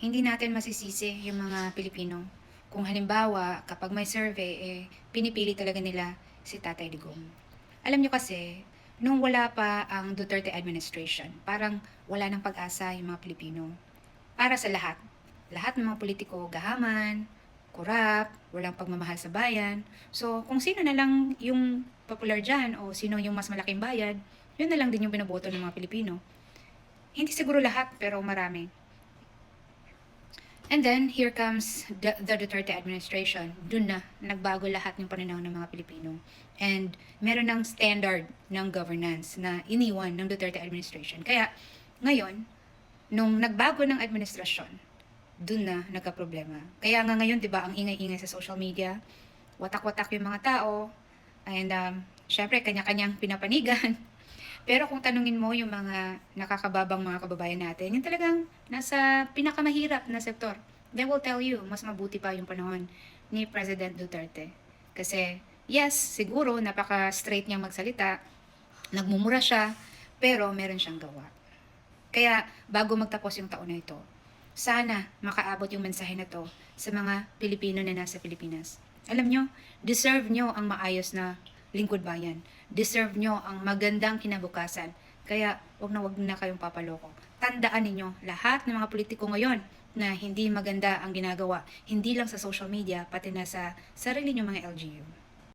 hindi natin masisisi yung mga Pilipino. Kung halimbawa, kapag may survey, eh, pinipili talaga nila si Tatay Digong. Alam nyo kasi, nung wala pa ang Duterte administration, parang wala ng pag-asa yung mga Pilipino. Para sa lahat. Lahat ng mga politiko, gahaman, kurap, walang pagmamahal sa bayan. So, kung sino na lang yung popular dyan o sino yung mas malaking bayad, yun na lang din yung binoboto ng mga Pilipino. Hindi siguro lahat, pero marami. And then, here comes the, the Duterte administration. Doon na, nagbago lahat ng pananaw ng mga Pilipino. And meron ng standard ng governance na iniwan ng Duterte administration. Kaya, ngayon, nung nagbago ng administrasyon, doon na nagka-problema. Kaya nga ngayon, di ba, ang ingay-ingay sa social media, watak-watak yung mga tao, and um, syempre, kanya-kanyang pinapanigan. Pero kung tanungin mo yung mga nakakababang mga kababayan natin, yung talagang nasa pinakamahirap na sektor, they will tell you, mas mabuti pa yung panahon ni President Duterte. Kasi, yes, siguro napaka-straight niyang magsalita, nagmumura siya, pero meron siyang gawa. Kaya, bago magtapos yung taon na ito, sana makaabot yung mensahe na to sa mga Pilipino na nasa Pilipinas. Alam nyo, deserve nyo ang maayos na lingkod bayan. Deserve nyo ang magandang kinabukasan. Kaya, wag na wag na kayong papaloko. Tandaan ninyo, lahat ng mga politiko ngayon na hindi maganda ang ginagawa, hindi lang sa social media, pati na sa sarili nyo mga LGU.